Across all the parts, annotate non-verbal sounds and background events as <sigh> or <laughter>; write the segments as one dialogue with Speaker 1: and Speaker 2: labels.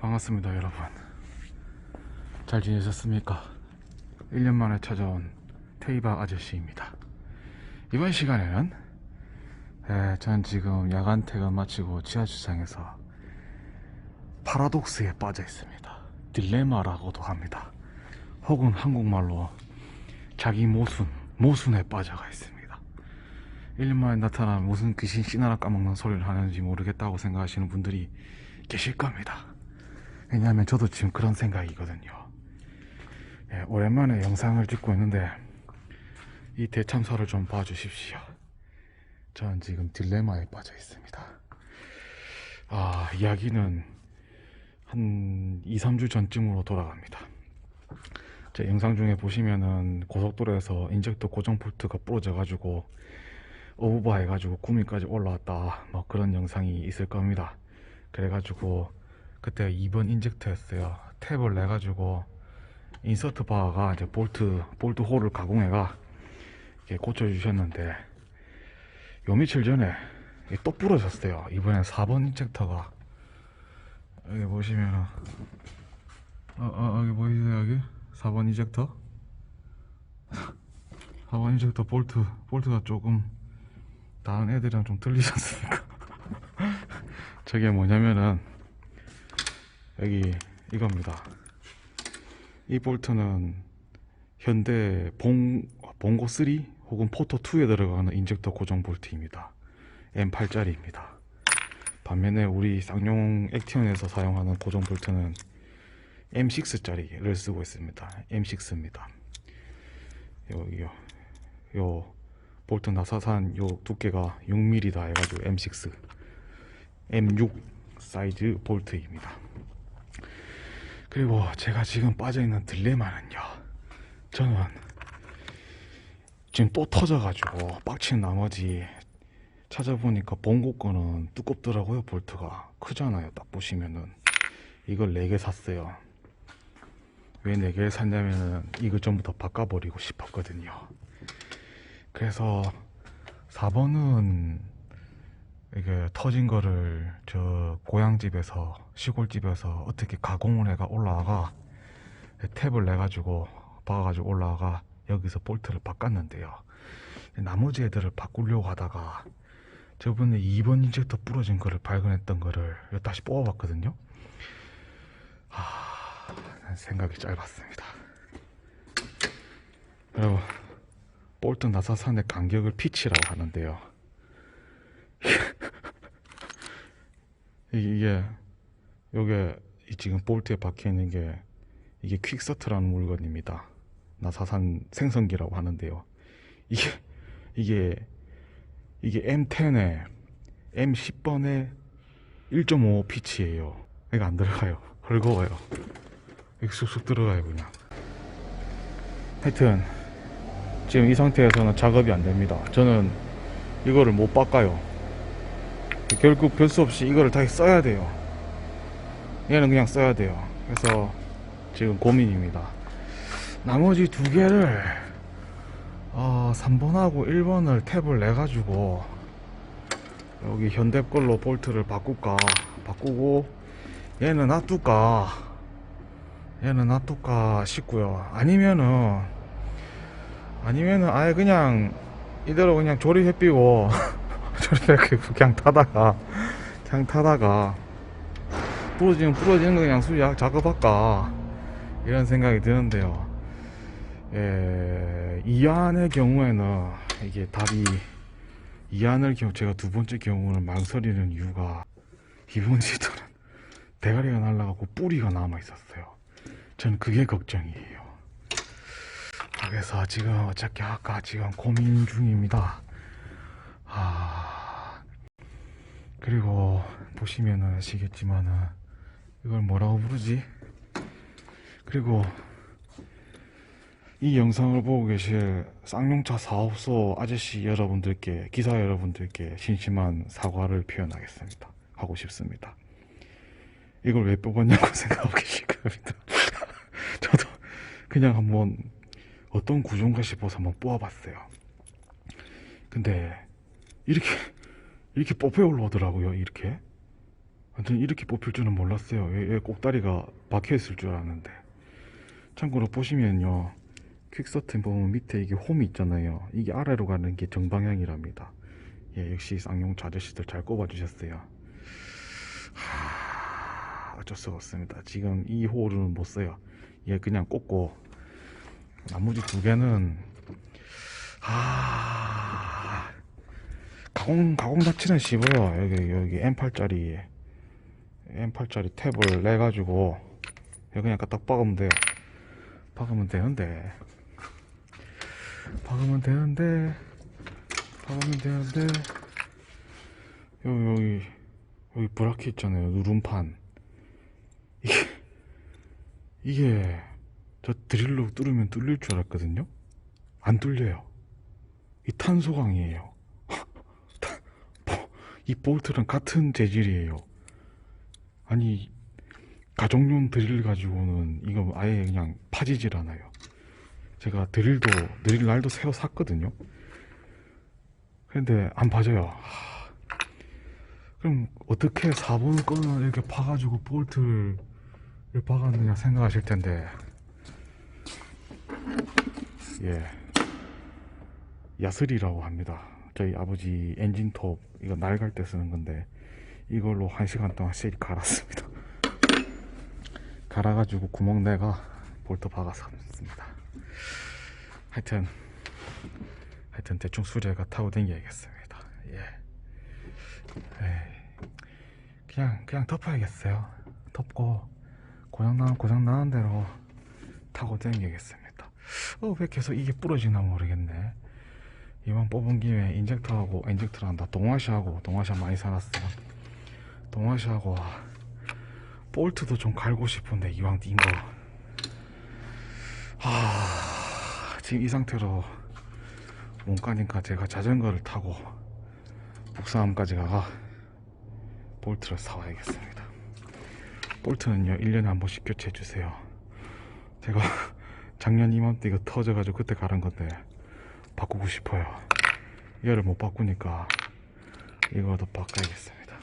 Speaker 1: 반갑습니다 여러분. 잘 지내셨습니까? 1년 만에 찾아온 테이바 아저씨입니다. 이번 시간에는 예, 전 지금 야간 퇴근 마치고 지하주차장에서 파라독스에 빠져 있습니다. 딜레마라고도 합니다. 혹은 한국말로 자기 모순 모순에 빠져가 있습니다. 1년 만에 나타나 무슨 귀신 씨나라 까먹는 소리를 하는지 모르겠다고 생각하시는 분들이 계실 겁니다 왜냐하면 저도 지금 그런 생각이거든요. 예, 오랜만에 영상을 찍고 있는데 이 대참사를 좀 봐주십시오. 전 지금 딜레마에 빠져 있습니다. 아, 이야기는 한 2, 3주 전쯤으로 돌아갑니다. 제 영상 중에 보시면은 고속도로에서 인젝터 고정 볼트가 부러져 가지고 오버바 해가지고 구미까지 올라왔다 뭐 그런 영상이 있을 겁니다. 그래 가지고 그때 2번 인젝터였어요. 탭을 내가지고 인서트 바가 이제 볼트 볼트 홀을 가공해가 이렇게 고쳐주셨는데 요 며칠 전에 또 부러졌어요. 이번엔 4번 인젝터가 여기 보시면 어, 어, 여기 보이세요 여기 4번 인젝터 <laughs> 4번 인젝터 볼트 볼트가 조금 다른 애들이랑 좀 틀리셨으니까 <laughs> 저게 뭐냐면은 여기 이겁니다. 이 볼트는 현대 봉, 봉고 3 혹은 포토 2에 들어가는 인젝터 고정 볼트입니다. M8짜리입니다. 반면에 우리 쌍용 액티온에서 사용하는 고정 볼트는 M6짜리를 쓰고 있습니다. M6입니다. 여기요. 요 볼트 나사산 요 두께가 6mm다 해가지고 M6 M6 사이즈 볼트입니다. 그리고 제가 지금 빠져있는 딜레마는요. 저는 지금 또 터져가지고 빡친 나머지 찾아보니까 본고 거는 두껍더라고요 볼트가. 크잖아요 딱 보시면은. 이걸 4개 샀어요. 왜 4개를 샀냐면은 이거 전부 다 바꿔버리고 싶었거든요. 그래서 4번은 이게 터진 거를 저 고향집에서 시골집에서 어떻게 가공을 해가 올라와가 탭을 내 가지고 박아가지고 올라와가 여기서 볼트를 바꿨는데요. 나머지 애들을 바꾸려고 하다가 저번에 2번 인젝터 부러진 거를 발견했던 거를 다시 뽑아봤거든요. 하... 생각이 짧았습니다. 여러분 볼트 나사산의 간격을 피치라고 하는데요 이게 요게 이 지금 볼트에 박혀 있는 게 이게 퀵서트라는 물건입니다. 나사산 생성기라고 하는데요. 이게 이게 이게 M10에 M10번에 1.5 피치예요. 이거 안 들어가요. 헐거워요. 이게 쑥쑥 들어가요 그냥. 하여튼 지금 이 상태에서는 작업이 안 됩니다. 저는 이거를 못 바꿔요. 결국 별 수 없이 이거를 다시 써야 돼요. 얘는 그냥 써야 돼요. 그래서 지금 고민입니다. 나머지 두 개를 어, 3번하고 1번을 탭을 내 가지고 여기 현대 걸로 볼트를 바꿀까 바꾸고 얘는 놔둘까 얘는 놔둘까 싶고요. 아니면은 아니면은 아예 그냥 이대로 그냥 조립해 삐고 <laughs> 저렇게 그냥 타다가 그냥 타다가 부러지면 부러지는 거 그냥 수리 작업할까 이런 생각이 드는데요. 예, 이안의 경우에는 이게 답이 이안을 경우 제가 두 번째 경우는 망설이는 이유가 이번 시들은 대가리가 날라가고 뿌리가 남아 있었어요. 저는 그게 걱정이에요. 그래서 지금 어떻게 할까 지금 고민 중입니다. 아 그리고 보시면은 아시겠지만은 이걸 뭐라고 부르지? 그리고 이 영상을 보고 계실 쌍용차 사업소 아저씨 여러분들께 기사 여러분들께 심심한 사과를 표현하겠습니다. 하고 싶습니다. 이걸 왜 뽑았냐고 <laughs> 생각하고 계실 겁니다. <laughs> 저도 그냥 한번 어떤 구조인가 싶어서 한번 뽑아봤어요. 근데 이렇게 이렇게 뽀뽀에 올라오더라고요. 이렇게 완전 이렇게 뽑힐 줄은 몰랐어요. 얘, 얘 꼭다리가 박혀 있을 줄 알았는데. 참고로 보시면요. 퀵서튼 보면 밑에 이게 홈이 있잖아요. 이게 아래로 가는 게 정방향이랍니다. 예, 역시 쌍용차 아저씨들 잘 꼽아 주셨어요. 하, 어쩔 수가 없습니다. 지금 이 홀은 못 써요. 얘 그냥 꽂고 나머지 두 개는 아 가공 가공 자체는 쉽어요. 여기 여기 M8짜리 M8짜리 탭을 내 가지고 여기 그냥 딱 박으면 돼요. 박으면 되는데 박으면 되는데 박으면 되는데 여기 여기 여기 브라켓 있잖아요. 누름판 이게 이게 저 드릴로 뚫으면 뚫릴 줄 알았거든요. 안 뚫려요. 이 탄소광이에요. 이 볼트랑 같은 재질이에요. 아니 가정용 드릴 가지고는 이거 아예 그냥 파지질 않아요. 제가 드릴도 드릴 날도 새로 샀거든요. 근데 안 파져요. 하, 그럼 어떻게 4번 거는 이렇게 파가지고 볼트를 박았느냐 생각하실 텐데 예 야슬이라고 합니다. 저희 아버지 엔진톱 이거 낡을 때 쓰는 건데 이걸로 한 시간 동안 셀 갈았습니다. <laughs> 갈아가지고 구멍 내가 볼트 박아서 습니다 하여튼 하여튼 대충 수레가 타고 다녀야겠습니다. 예. 에이, 그냥 그냥 덮어야겠어요. 덮고 고장 나면 고장 나는 대로 타고 다녀야겠습니다. 어, 왜 계속 이게 부러지나 모르겠네. 이왕 뽑은 김에 인젝터하고 인젝터를 한다. 동아시하고 동아시 많이 살았어. 동아시하고 볼트도 좀 갈고 싶은데 이왕 뛴 거. 아 지금 이 상태로 몸가니까 제가 자전거를 타고 북사암까지 가가 볼트를 사와야겠습니다. 볼트는요 1년에 한 번씩 교체해 주세요. 제가 <laughs> 작년 이맘때 이거 터져가지고 그때 갈은 건데 바꾸고 싶어요. 얘를 못 바꾸니까 이거도 바꿔야겠습니다.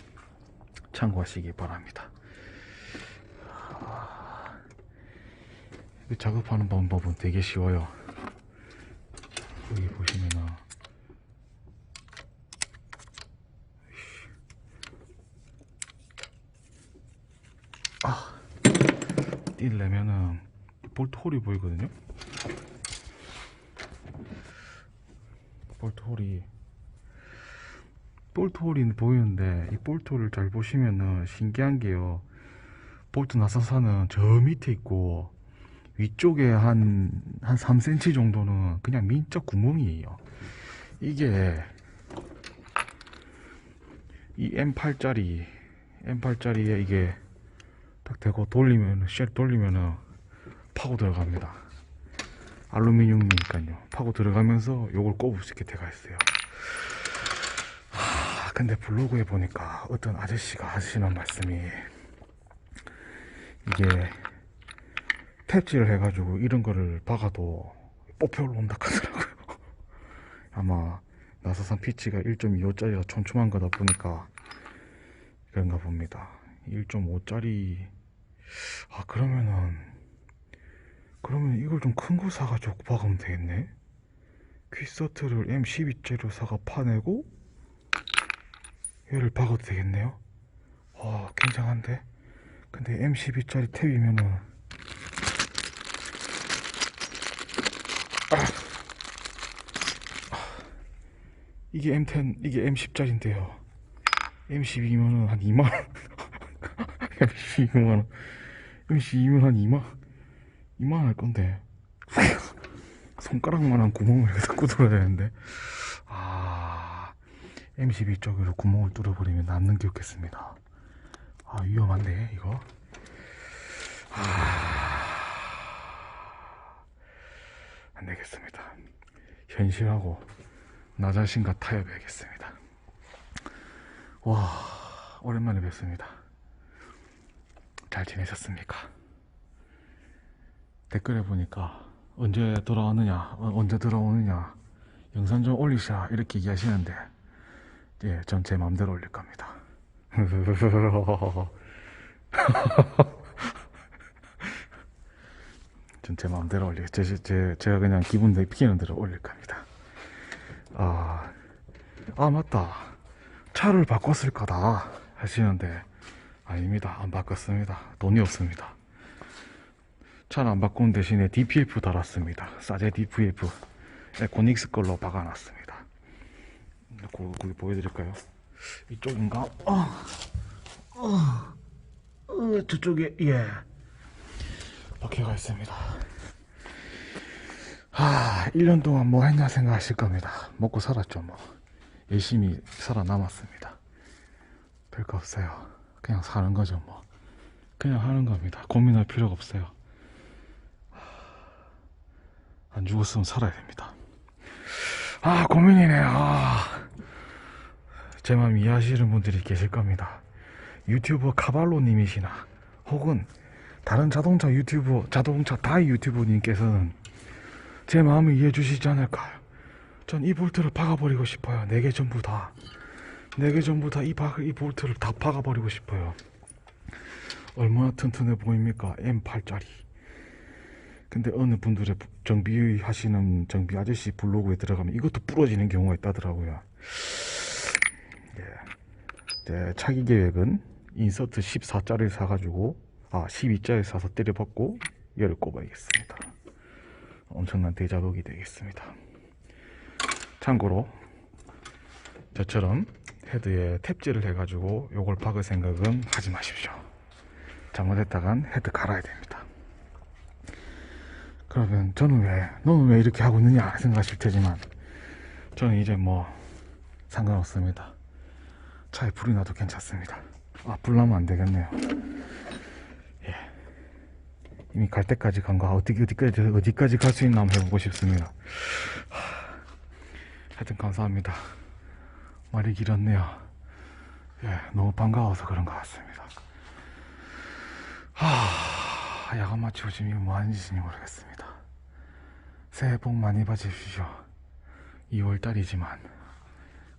Speaker 1: 참고하시기 바랍니다. 이 작업하는 방법은 되게 쉬워요. 여기 보시면은 아 뛸려면은 볼트 홀이 보이거든요. 볼트 홀이 볼트 홀이 보이는데 이 볼트 홀을 잘 보시면은 신기한 게요. 볼트 나사사는 저 밑에 있고 위쪽에 한, 한 3cm 정도는 그냥 민자 구멍이에요. 이게 이 M8짜리 M8짜리에 이게 딱 대고 돌리면 쉘 돌리면은 파고 들어갑니다. 알루미늄이니까요. 파고 들어가면서 요걸 꼽을 수 있게 돼가 있어요. 하, 근데 블로그에 보니까 어떤 아저씨가 하시는 말씀이 이게 탭질을 해가지고 이런 거를 박아도 뽑혀 올라온다 하더라고요. <laughs> 아마 나사산 피치가 1.25짜리가 촘촘한 거다 보니까 그런가 봅니다. 1.5짜리 아 그러면은 그러면 이걸 좀 큰 거 사가지고 박으면 되겠네. 퀴서트를 M12짜리로 사가 파내고 얘를 박아도 되겠네요. 와 굉장한데. 근데 M12짜리 탭이면은 이게 M10 이게 M10짜리인데요. M12면은 한 2만 원. <laughs> M12만 원. M12면 한 2만 2만 원할 건데. <laughs> 손가락만한 구멍을 <laughs> 여기다 뚫어야 되는데. 아, M12 쪽으로 구멍을 뚫어버리면 남는 게 없겠습니다. 아, 위험한데, 이거. 아, 안 되겠습니다. 현실하고 나 자신과 타협해야겠습니다. 와, 오랜만에 뵙습니다. 잘 지내셨습니까? 댓글에 보니까 언제 돌아오느냐, 어, 언제 들어오느냐, 영상 좀 올리자 이렇게 얘기하시는데, 예, 전 제 마음대로 올릴 겁니다. <laughs> 전 제 마음대로 올리 제, 제, 제가 그냥 기분 내키는 대로 올릴 겁니다. 아, 아 맞다. 차를 바꿨을 거다 하시는데 아닙니다. 안 바꿨습니다. 돈이 없습니다 차는 안 바꾼 대신에 DPF 달았습니다. 싸제 DPF 에코닉스 걸로 박아놨습니다. 고, 거기 보여드릴까요? 이쪽인가? 어, 어, 어, 저쪽에 예. 박혀가 있습니다. 아 1년 동안 뭐 했냐 생각하실 겁니다. 먹고 살았죠 뭐. 열심히 살아남았습니다. 별거 없어요. 그냥 사는 거죠 뭐. 그냥 하는 겁니다. 고민할 필요가 없어요 안 죽었으면 살아야 됩니다. 아 고민이네요. 아. 제 마음 이해하시는 분들이 계실 겁니다. 유튜버 카발로님이시나 혹은 다른 자동차 유튜버 자동차 다이 유튜버님께서는 제 마음을 이해해 주시지 않을까요? 전 이 볼트를 박아버리고 싶어요. 네 개 전부 다 네 개 전부 다 이 이 볼트를 다 박아버리고 싶어요. 얼마나 튼튼해 보입니까? M8짜리 근데 어느 분들의 정비 하시는 정비 아저씨 블로그에 들어가면 이것도 부러지는 경우가 있다더라고요. 예. 제 차기 계획은 인서트 14짜리를 사가지고 아 12짜리 사서 때려박고 열을 꼽아야겠습니다. 엄청난 대작업이 되겠습니다. 참고로 저처럼 헤드에 탭질을 해가지고 요걸 박을 생각은 하지 마십시오. 잘못했다간 헤드 갈아야 됩니다. 그러면 저는 왜 너는 왜 이렇게 하고 있느냐 생각하실 테지만 저는 이제 뭐 상관없습니다. 차에 불이 나도 괜찮습니다. 아 불 나면 안 되겠네요. 예. 이미 갈 때까지 간거 어떻게 어디까지 어디까지 갈 수 있나 한번 해보고 싶습니다. 하, 하여튼 감사합니다. 말이 길었네요. 예 너무 반가워서 그런 것 같습니다. 하 야간 마치고 지금 이거 뭐 하는 짓인지 모르겠습니다. 새해 복 많이 받으십시오. 2월달이지만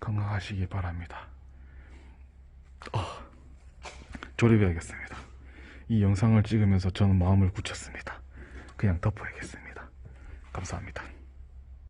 Speaker 1: 건강하시기 바랍니다. 어, 조립해야겠습니다. 이 영상을 찍으면서 저는 마음을 굳혔습니다. 그냥 덮어야겠습니다. 감사합니다.